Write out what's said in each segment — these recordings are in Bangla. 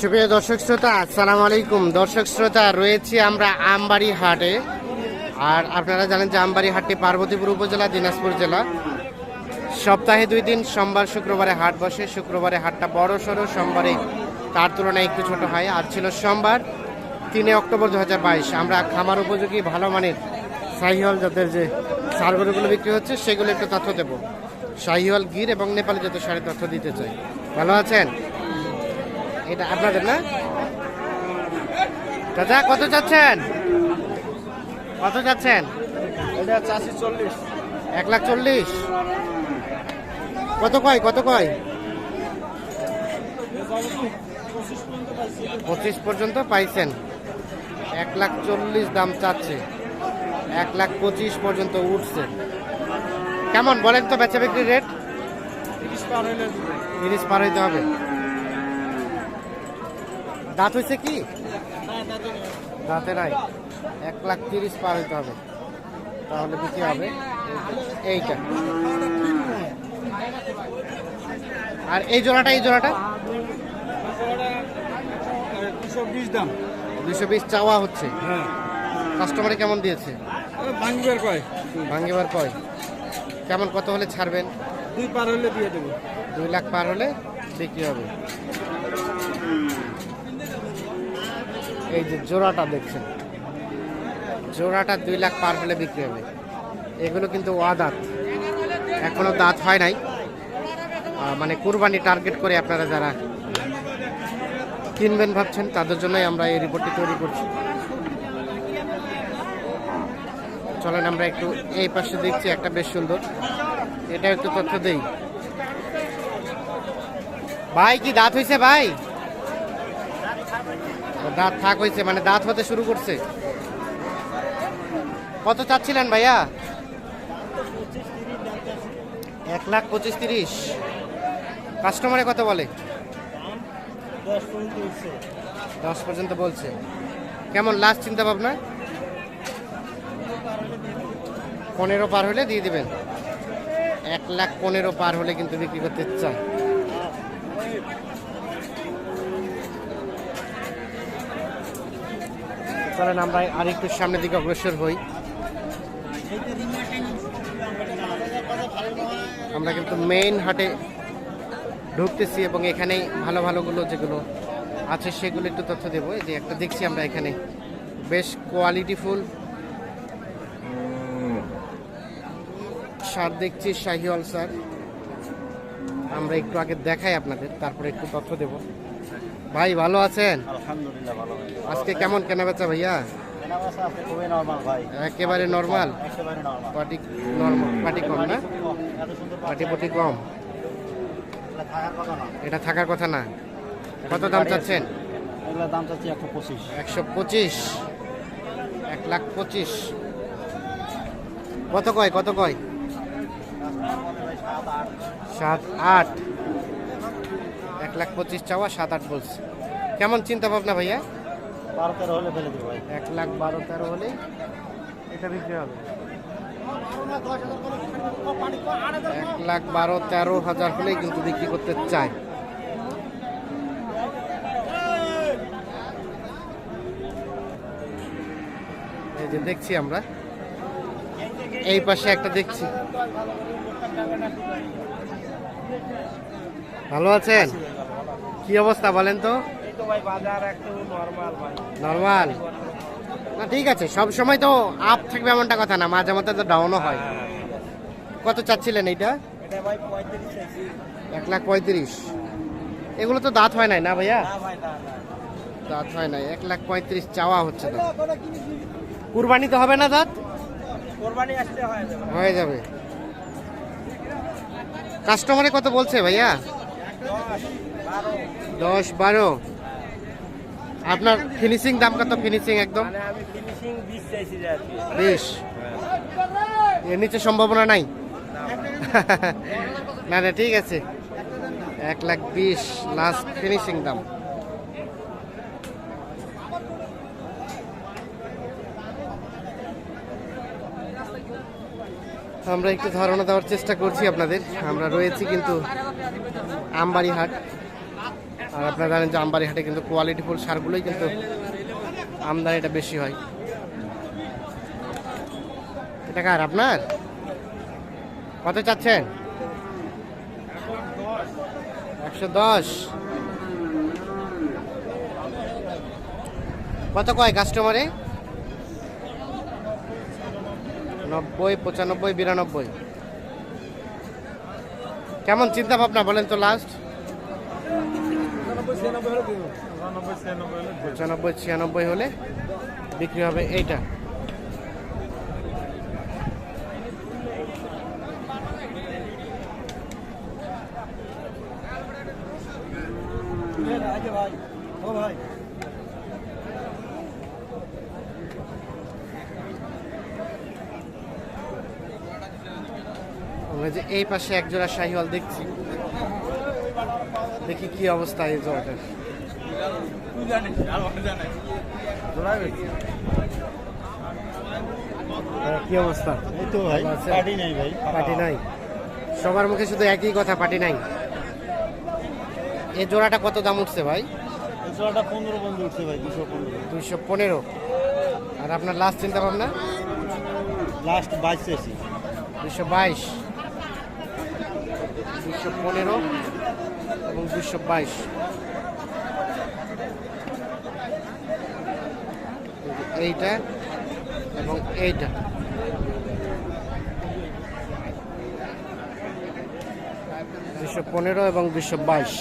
সুপ্রিয় দর্শক শ্রোতা, আসসালামু আলাইকুম। দর্শক শ্রোতা, রয়েছি আমরা আমবাড়ি হাটে আর আপনারা জানেন যে আমবাড়ি হাটটি পার্বতীপুর উপজেলা, দিনাজপুর জেলা। সপ্তাহে দুই দিন, সোমবার, শুক্রবারে হাট বসে। শুক্রবারে হাটটা বড় সড়ো, সোমবারে তার তুলনায় একটু ছোট হয়। আর ছিল সোমবার, তিনে অক্টোবর দু হাজার বাইশ। আমরা খামার উপযোগী, ভালো মানের শাহিওয়াল জাতের যে সারগরুগুলো বিক্রি হচ্ছে, সেগুলো একটু তথ্য দেবো। শাহিওয়াল গির এবং নেপালি জাতের সারে তথ্য দিতে চাই। ভালো আছেন? এটা আপনাদের না? দাদা কত চাচ্ছেন? কত চাচ্ছেন? এটা চাষি চল্লিশ। এক লাখ চল্লিশ। কত কয় কত কয়? পঁচিশ পর্যন্ত পাইছেন। এক লাখ চল্লিশ দাম চাচ্ছে। এক লাখ পঁচিশ পর্যন্ত উঠছে। কেমন বলেন তো বেচা বিক্রির রেট? তিরিশ পার হইতে হবে। দাঁত হয়েছে কি? দাঁতে নাই। এক লাখ তিরিশ পার হইতে হবে। তাহলে বিক্রি হবে। এইটা। আর এই জোড়াটা এই জোড়াটা? দুশো বিশ দাম। দুশো বিশ চাওয়া হচ্ছে। হ্যাঁ। কাস্টমারে কেমন দিয়েছে? ভাঙ্গিবার কয়? ভাঙ্গিবার কয়? কেমন কত হলে ছাড়বেন? দুই পার হলে দিয়ে দেবো। দুই লাখ পার হলে বিক্রি হবে। এই যে জোড়াটা দেখছেন। জোড়াটা দুই লাখ পার হলে বিক্রি হবে। এগুলো কিন্তু ওয়াদাত এখনও দাঁত হয় নাই। মানে কুরবানি টার্গেট করে আপনারা যারা কিনবেন ভাবছেন, তাদের জন্যই আমরা এই রিপোর্টটি তৈরি করছি। চলেন আমরা একটু এই পাশে দেখছি, একটা বেশ সুন্দর। এটা একটু তথ্য দেই। ভাই, কি দাঁত হয়েছে ভাই? দাঁত থাক হয়েছে মানে দাঁত হতে শুরু করছে। কত চাচ্ছিলেন ভাইয়া? এক লাখ পঁচিশ তিরিশ। কাস্টমারে কত বলে? দশ পর্যন্ত বলছে। কেমন লাস্ট চিন্তা ভাবনা? পনেরো পার হলে দিয়ে দিবেন। এক লাখ পনেরো পার হলে কিন্তু বিক্রি করতে চান। চলেন আমরা আরেকটু সামনের দিকে অগ্রসর হই। আমরা কিন্তু মেইন হাটে ঢুকতেছি এবং এখানেই ভালো ভালোগুলো যেগুলো আছে সেগুলো একটু তথ্য দেবো। যে একটা দেখছি আমরা এখানে। বেশ কোয়ালিটিফুল সার দেখছি শাহিওয়াল স্যার। আমরা একটু আগে দেখাই আপনাদের, তারপরে একটু তথ্য দেব। ভাই ভালো আছেন? আলহামদুলিল্লাহ ভালো আজকে কেমন কেনা বেচা ভাইয়া একেবারে নর্মাল পাটি নর্মাল পাটি কম না? পাটি পটি কম? এটা থাকার কথা না। এটা থাকার কথা না? কত দাম চাচ্ছেন? দাম চাচ্ছি একশো পঁচিশ। একশো পঁচিশ? এক লাখ পঁচিশ? কত কয় কত কয়? সাত আট। এক লাখ পঁচিশ চাওয়া সাত আট বলছে। কেমন চিন্তা ভাবনা ভাইয়া? বারো তেরো হলে ফেলে দিই ভাই। এক লাখ বারো তেরো হলেই এটা বিক্রি হবে। এক লাখ বারো তেরো হাজার হলেই কিন্তু বিক্রি করতে চায়। এই যে দেখছি আমরা। এই পাশে একটা দেখছি। ভালো আছেন? কি অবস্থা বলেন তো? নর্মাল না ঠিক আছে সব সময় তো আপ থাকবে এমনটা কথা না মাঝে মধ্যে তো ডাউনও হয়। কত চাচ্ছিলেন এইটা? এটা ভাই পঁয়ত্রিশ চাইছি এক লাখ পঁয়ত্রিশ। এগুলো তো দাঁত হয় নাই না ভাইয়া? না ভাই না না। দাঁত হয় নাই এক লাখ পঁয়ত্রিশ চাওয়া হচ্ছে তো। কুরবানি তো হবে না দাঁত? হয় হয়ে যাবে। কাস্টমারে কত বলছে ভাইয়া? দশ বারো। আপনার ফিনিশিং দাম কত? ফিনিশিং একদম? বিশ এর নিচে সম্ভাবনা নাই? না না ঠিক আছে। এক লাখ বিশ লাস্ট ফিনিশিং দাম। আমরা একটু ধারণা দেওয়ার চেষ্টা করছি আপনাদের। আমরা রয়েছি কিন্তু আমবাড়ি হাট আর আপনারা জানেন যে আমবাড়ি হাটে কিন্তু কোয়ালিটিফুল সারগুলোই কিন্তু আমদানিটা বেশি হয়। এটা কার, আপনার? কত চাচ্ছেন? একশো দশ। কত কয় কাস্টমারে নব্বই, পঁচানব্বই, বিরানব্বই। কেমন চিন্তা ভাবনা বলেন তো লাস্ট পঁচানব্বই ছিয়ানব্বই হলে বিক্রি হবে এইটা। ভাই। ও ভাই। আমরা যে এই পাশে একজোড়া শাহিওয়াল দেখছি। দেখি কি অবস্থা এই জানাই কি অবস্থা? এই তো ভাই পার্টি নাই ভাই। পার্টি নাই? সবার মুখে শুধু একই কথা পার্টি নাই? এই জোড়াটা কত দাম উঠছে ভাই? জোড়াটা পনেরো বন্ধু উঠছে ভাই দুশো পনেরো। দুইশো পনেরো। আর আপনার লাস্ট চিন্তা ভাবনা লাস্ট বাইশ এসি। দুশো বাইশ। দুশো পনেরো। এবং দুশো বাইশ। এইটা এবং এইটা। দুশো পনেরো এবং দুশো বাইশ।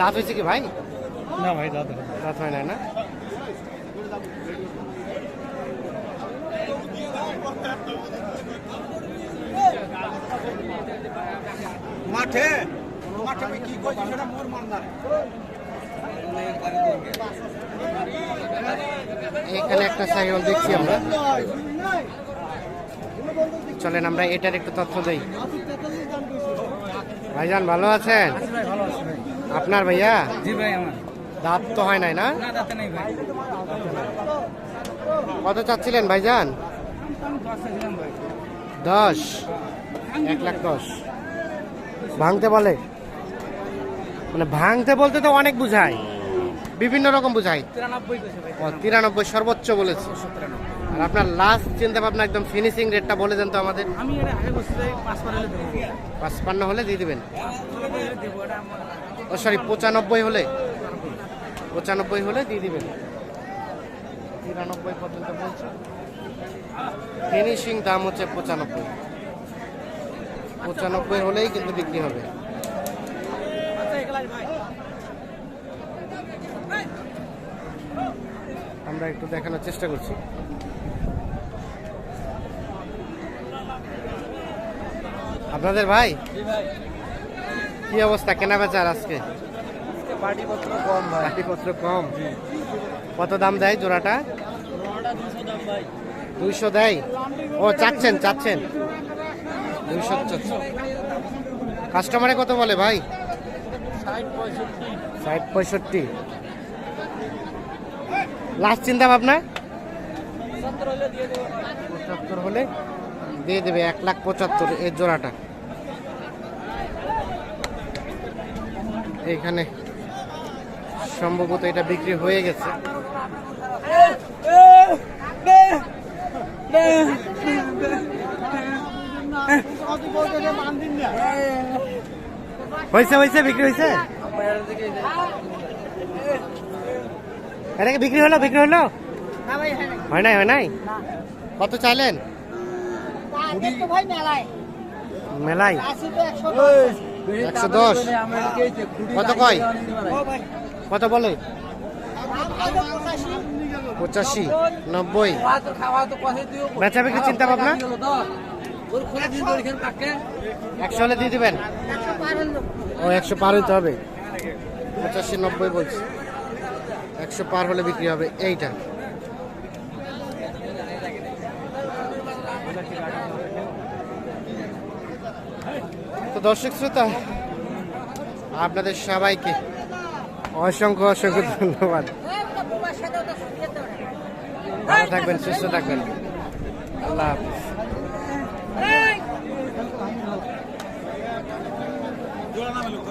দাঁত হয়েছে কি ভাই? না ভাই দাদা দাঁত হয় না? মাঠে? মাঠে আমি কি করছি সেটা মোর মান্দার এখানে একটা সাইকেল দেখছি আমরা। চলেন আমরা এটার একটু তথ্য দেই। ভাইজান ভালো আছেন? আপনার ভাইয়া? জি ভাই আমার। দাঁত তো হয় নাই না? না দাঁতে নেই ভাই। কত চাচ্ছিলেন ভাইজান? দশ। এক লাখ দশ। ভাঙতে বলে? মানে ভাঙতে বলতে তো অনেক বুঝায়। বিভিন্ন রকম বুঝায়। তিরানব্বই সর্বোচ্চ বলেছে। আর আপনার লাস্ট চিন্তা ভাবনা একদম ফিনিশিং রেটটা বলে দেন তো আমাদের। পাঁচপান্ন হলে দিয়ে দিবেন। ও সরি পঁচানব্বই হলে। পঁচানব্বই হলে দিয়ে দিবেন। তিরানব্বই পর্যন্ত বলছে। ফিনিশিং দাম হচ্ছে পঁচানব্বই। পঁচানব্বই হলেই কিন্তু বিক্রি হবে। আমরা একটু দেখানোর চেষ্টা করছি। আপনাদের ভাই? কি অবস্থা? কেনা বেচার আজকে? কম কম। কত দাম দেয় জোড়াটা? দুইশো দেয়। ও, চাচ্ছেন চাচ্ছেন। কাস্টমারে কত বলে ভাই ষাট পঁয়ষট্টি লাস্ট চিন্তা ভাবনা পঁচাত্তর হলে দিয়ে দেবে এক লাখ পঁচাত্তর এর জোড়াটা এইখানে সম্ভবত এটা বিক্রি হয়ে গেছে হয়েছে হয়েছে বিক্রি হয়েছে এটা কি বিক্রি হলো বিক্রি হলো? হয় নাই হয় নাই? কত চাইলেন? মেলাই একশো দশ। কত কয়? কত বলে? পঁচাশি নব্বই। বেচা বিক্রি চিন্তা ভাবনা? একশো হলে দিয়ে দিবেন? ও একশো পার হইতে হবে? পঁচাশি নব্বই বলছি। একশো পার হলে বিক্রি হবে এইটা। তো দর্শক শ্রোতা আপনাদের সবাইকে অসংখ্য অসংখ্য ধন্যবাদ। ভালো থাকবেন সুস্থ থাকবেন। আল্লাহ হাফিজ। Jualan apa lu,